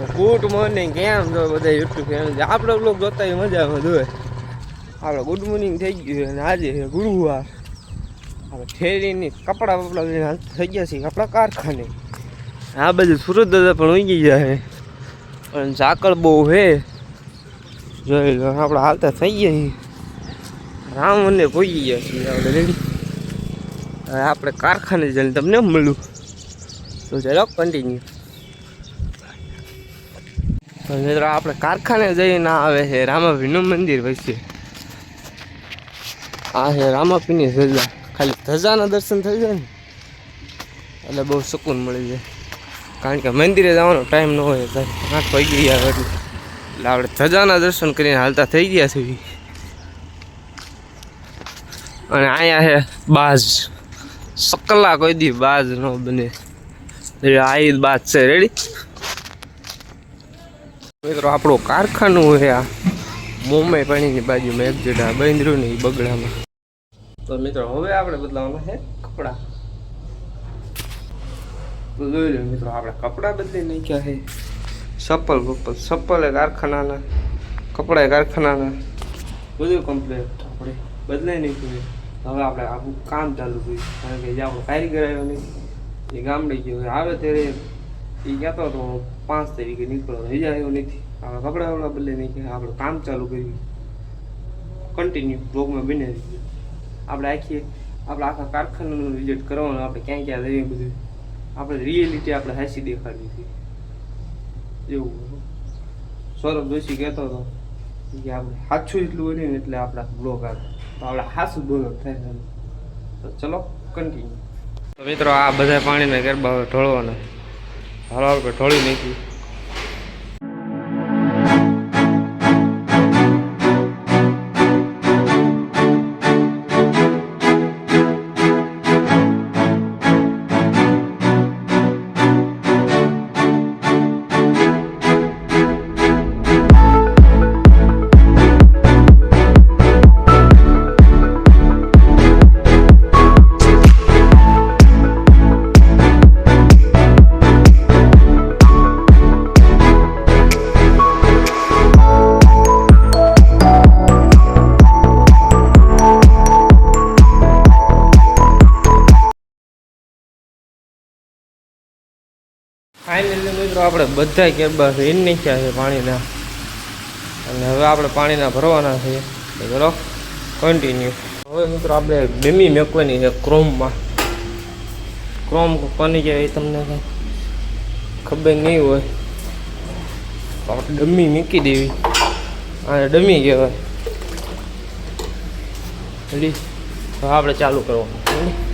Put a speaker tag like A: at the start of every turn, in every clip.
A: Good morning કેમ જો બધા યુટ્યુબ ફેમિલી આપણે બ્લોગ જોતા એ મજામાં જોવે. આપણે ગુડ મોર્નિંગ થઈ ગયું અને આજે ગુરુવાર. આપણે ઠેરીની કપડાં બપડા લઈને થઈ ગયા છીએ આપણા કારખાને. આ બધું સુરત દાદા પણ ઉગી ગયા છે. પણ ઝાકળ બહુ હે જોઈ લો, આપણે હાલતા થઈ ગયા છીએ રામ અને ભોગી ગયા છીએ આપણે રેડી આપણે કારખાને જઈને તમને મળ્યું તો ચાલો કન્ટિન્યુ મિત્રો આપણે કારખાને જઈને આવે છે રામાપીનું મંદિર વચ્ચે. આ છે રામાપીની ધજા. ખાલી ધજાના દર્શન થઈ જાય ને, એટલે બહુ સુકૂન મળી જાય. કારણ કે મંદિરે જવાનો ટાઈમ ન હોય આઠ વાગી ગયા એટલે. એટલે આપણે ધજાના દર્શન કરીને હાલતા થઈ ગયા છીએ અને અહીંયા છે બાજ. સકલા કોઈ દી બાજ ન બને. આ બાજ છે. રેડી મિત્રો, આપણું કારખાનું છે આ. મુંબઈ પાણીની બાજુમાં એક જગ્યા બંદરું ને બગડામાં. તો મિત્રો, હવે આપણે બદલાવાના છે કપડાં. જોઈ મિત્રો, આપણે કપડાં બદલી નાખ્યા છે. સપલ બપલ સપલ એ કારખાનાના, કપડા કારખાનાના. બધું કમ્પ્લીટ આપણે બદલાઈ નાખ્યું હવે આપણે આખું કામ ચાલુ કર્યું. કારણ કે જે આપણો કારીગર આવ્યો નહીં એ ગામડે ગયો આવે ત્યારે એ કહેતો હતો, પાંચ તારીખે નીકળ્યો હજી આવ્યો નથી. આ કપડા વપડા બદલે નહીં કે આપણે કામ ચાલુ કર્યું. કન્ટિન્યુ બ્લોગમાં બને આપણે આખી, આપણે આખા કારખાનાનું વિઝિટ કરવાનું, આપણે ક્યાં ક્યાં જઈએ બધું. આપણે રિયલિટી આપણે હાસી દેખાડવી હતી એવું. સૌરભ જોશી કહેતો હતો કે આપણે સાચું એટલું બને ને એટલે આપણા બ્લોગ આવે. તો આપણે હાસું બોલો થાય તો ચલો કન્ટિન્યુ મિત્રો, આ બધા પાણીના ગરબા ઢોળવાના આપણે ઢોળી નાખી. બધા કેબા છે એને નાખ્યા છે પાણીના? અને હવે આપણે પાણીના ભરવાના છે. ચલો કન્ટિન્યુ હવે મિત્રો આપણે ડમી મેકવાની છે ક્રોમમાં. ક્રોમ કોની કહેવાય તમને કંઈ ખબર નહીં હોય. તો આપણે ડમી મૂકી દેવી. અને ડમી કહેવાય. હવે આપણે ચાલુ કરવાનું.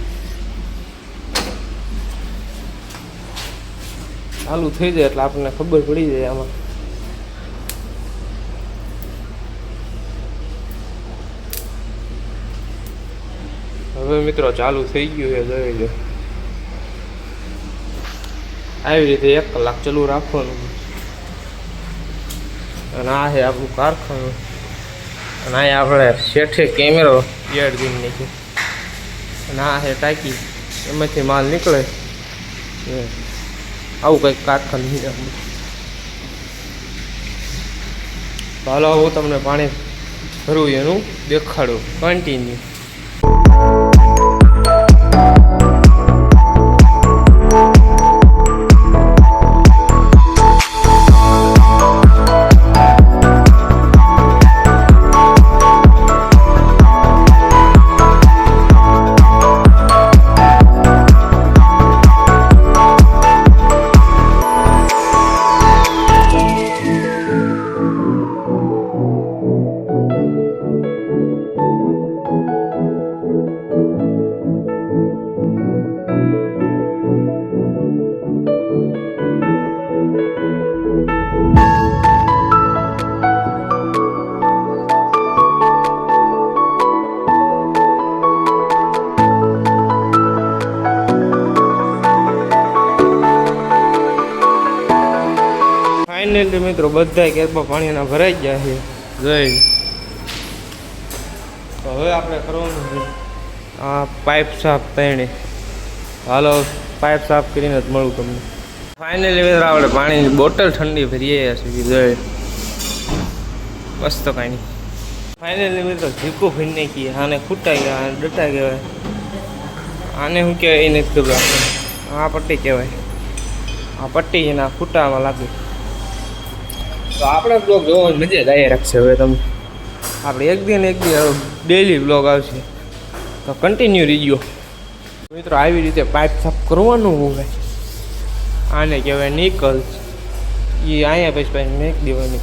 A: ચાલુ થઈ જાય એટલે આપણને ખબર પડી જાય આમાં. હવે મિત્રો ચાલુ થઈ ગયું છે, જોઈ લો. આવી રીતે એક કલાક ચાલુ રાખવાનું. અને આ છે આપણું કારખાનું. અને અહીંયા આપણે શેઠે કેમેરો એડ કરી નાખ્યો. અને આ છે ટાંકી. એમાંથી માલ નીકળે. આવું કંઈક કારખાનું છે હાલો હું તમને પાણી ભરવું એનું દેખાડું કન્ટિન્યુ ફાઇનલી મિત્રો બધા કેરબા પાણીના ભરાઈ ગયા છે. જોઈ તો હવે આપણે કરવાનું છે, આ પાઇપ સાફ તેણે. હાલો, પાઇપ સાફ કરીને જ મળું તમને. ફાઇનલી મિત્રો, આપણે પાણીની બોટલ ઠંડી ભરીએ સુધી જોઈ મસ્ત પાણી. ફાઇનલી મિત્રો ઝીકું ભરી નાખીએ. આને ખૂટા ગયા, આને ડટા કહેવાય આને શું કહેવાય, એ નથી ખબર. આ પટ્ટી કહેવાય. આ પટ્ટી એના ખૂટામાં લાગે. તો આપણા બ્લોગ જોવાની મજા જ રાખશે હવે તમે. આપણે એક દિન એક દિન ડેલી બ્લોગ આવશે. તો કન્ટિન્યુ રહીજો મિત્રો, આવી રીતે પાઇપ સાફ કરવાનું હોય. આને કહેવાય નિકલ એ અહીંયા પછી પાછી મેક દેવાની.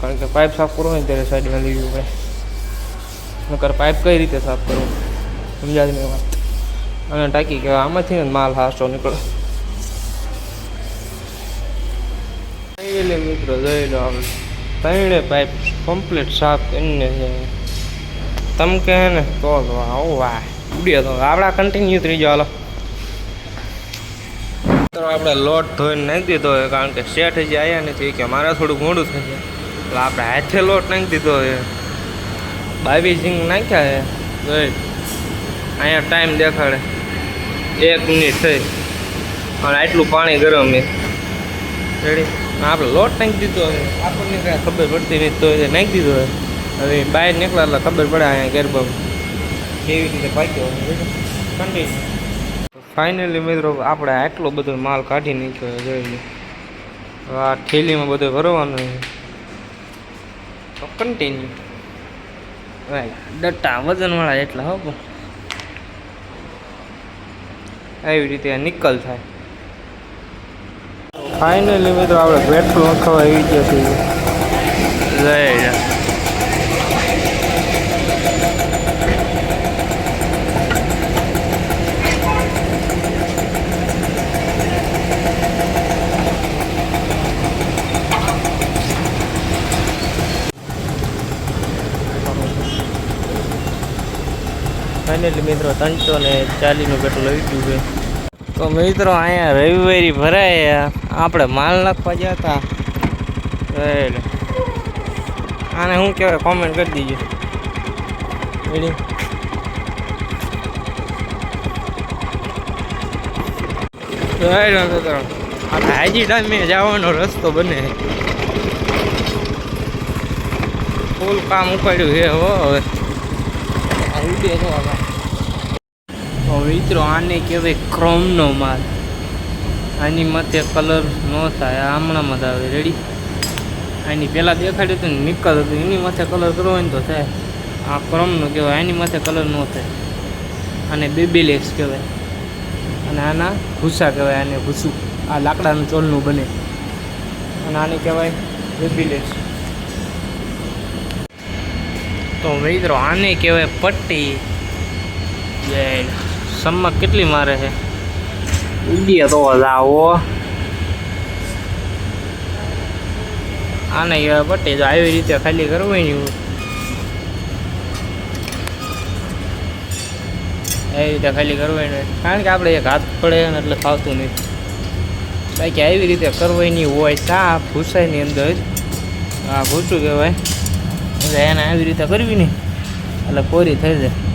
A: કારણ કે પાઇપ સાફ કરવો હોય ત્યારે સાઈડમાં લેવી પડે નકર પાઇપ કઈ રીતે સાફ કરવો? સમજાય મેં વાત. અને ટાંકી કહેવાય, આમાંથી માલ હાસો નીકળે. મિત્રો જોઈ લો ત્રણે પાઇપ કમ્પ્લીટ સાફ કરીને છે. તમે કહે ને તો આવો વાહ ઉડ્યો તો. આપણા કન્ટિન્યુ થઈ હાલો. તો આપણે લોટ ધોઈને નાખી દીધો હોય કારણ કે શેઠ હજી આવ્યા નથી, કે મારે થોડું મોડું જાય એટલે આપણે હાથે લોટ નાખી દીધો છે. બાવી સિંગ નાખ્યા છે. જોઈ, અહીંયા ટાઈમ દેખાડે. એક મિનિટ થઈ. અને આટલું પાણી ગરમ છે. રેડી આપણે લોટ નાખી દીધો હવે. આપણને કાંઈ ખબર પડતી નહીં તો એ નાખી દીધો હવે. બહાર નીકળ્યા એટલે ખબર પડે અહીંયા ગરબા કેવી રીતે પાક્યો કન્ટિન્યુ ફાઇનલી મિત્રો, આપણે આટલો બધો માલ કાઢી નાખ્યો જોઈએ જોઈ આ થેલીમાં બધું ભરવાનું તો કન્ટિન્યુ ડટ્ટા વજનવાળા એટલા હો આવી રીતે નિકલ થાય. ફાઇનલી મિત્રો, આપણે પેટ્રોલ નખાવા આવી ગયા છીએ. જય ફાઇનલી મિત્રો ત્રણસો ને ચાલીસનું પેટ્રોલ આવી ગયું છે. તો મિત્રો, અહીંયા રવિવારી ભરાય આપણે માલ નાખવા ગયા હતા. એટલે આને શું કહેવાય? કોમેન્ટ કરી દીજો. રેડી આપણે હાજી ટાઈમે જવાનો રસ્તો બને. ફૂલ કામ ઉપાડ્યું છે હો હવે. આ હવે તો મિત્રો, આને કહેવાય ક્રોમનો માલ. આની માથે કલર ન થાય, આ હમણાંમાં જ આવે. રેડી આની પહેલાં દેખાડ્યું હતું ને, નિકલ હતું. એની માથે કલર કરવો હોય તો થાય. આ ક્રોમનો કહેવાય, આની માથે કલર ન થાય. આને બેબીલેક્સ કહેવાય. અને આના ભૂસા કહેવાય, આને ભૂસું. આ લાકડાનું ચોલનું બને. અને આને કહેવાય બેબીલેક્સ. તો મિત્રો, આને કહેવાય પટ્ટી. જય સમક કેટલી મારે છે? ઉડીએ તો આવો આને પટ્ટી તો આવી રીતે ખાલી કરવાની હોય એવી. રીતે ખાલી કરવાની હોય કારણ કે આપણે એક હાથ પડે ને એટલે ફાવતું નહીં. બાકી આવી રીતે કરવાની હોય સા ભૂસાઈની અંદર આ ભૂસું કહેવાય. એટલે એને આવી રીતે કરવી નહીં. એટલે કોરી થઈ જાય.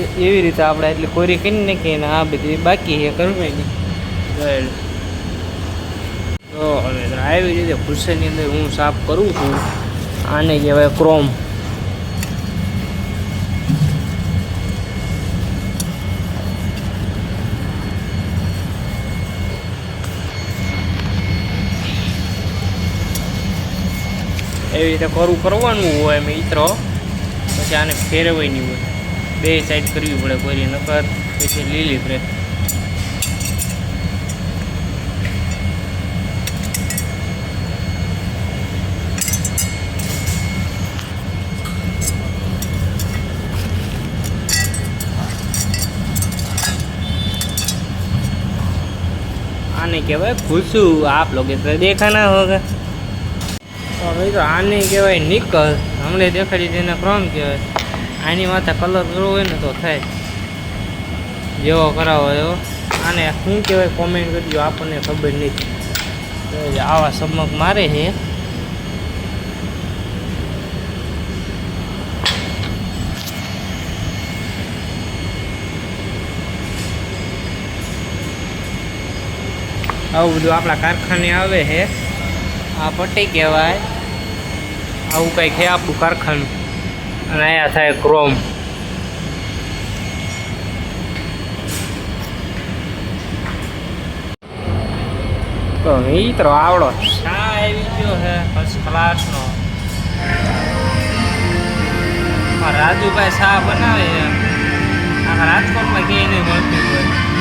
A: એવી રીતે આપણે એટલી કોરી કરી નાખીએ ને આ બધી બાકી એ કરવી નહીં. તો હવે આવી રીતે ભૂસાની અંદર હું સાફ કરું છું. આને કહેવાય ક્રોમ. એવી રીતે કરવું કરવાનું હોય મિત્રો. પછી આને ફેરવવાની હોય. બે સાઈડ કરવી પડે કોઈ નકર પછી લીલી પડે આને કહેવાય ખુશું આપ લોકો તો દેખા ના હોગા. તો ભાઈ તો આને કહેવાય નિકલ. હમણે દેખાડી તેને ક્રોમ કહેવાય. આની માથે કલર કરવો હોય ને તો થાય. જેવો કરાવો એવો. આને શું કહેવાય કોમેન્ટ કરજો, આપણને ખબર નથી. આવા સમક મારે છે. આવું બધું આપણા કારખાને આવે છે. આ પટ્ટી કહેવાય. આવું કંઈક છે આપણું કારખાનું. અને અહીંયા થાય ક્રોમ તો મિત્રો આવડો. શા આવી ગયો છે ફર્સ્ટ ક્લાસનો રાજુભાઈ શાહ બનાવે છે. આખા રાજકોટમાં ક્યાંય નહીં મળતી હોય.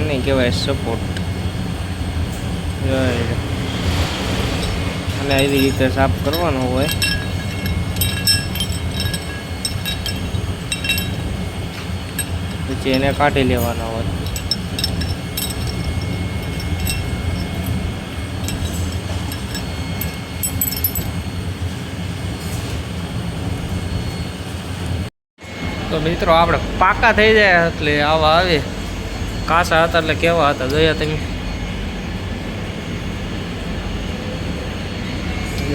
A: આને કહેવાય સપોર્ટ અને એવી રીતે સાફ કરવાનો હોય. પછી એને કાઢી લેવાનો હોય. તો મિત્રો, આપણે પાકા થઈ જાય એટલે આવા આવે. કાસા હતા એટલે કેવા હતા? જોયા તમે?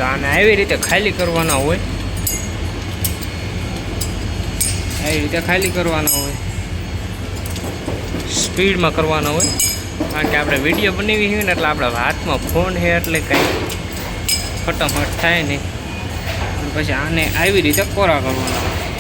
A: આને આવી રીતે ખાલી કરવાના હોય. આવી રીતે ખાલી કરવાના હોય. સ્પીડમાં કરવાના હોય. કારણ કે આપણે વીડિયો બનાવી હોય ને એટલે આપણા હાથમાં ફોન છે એટલે કંઈ ફટાફટ થાય નહીં. પછી આને આવી રીતે કોરા કરવાના હોય.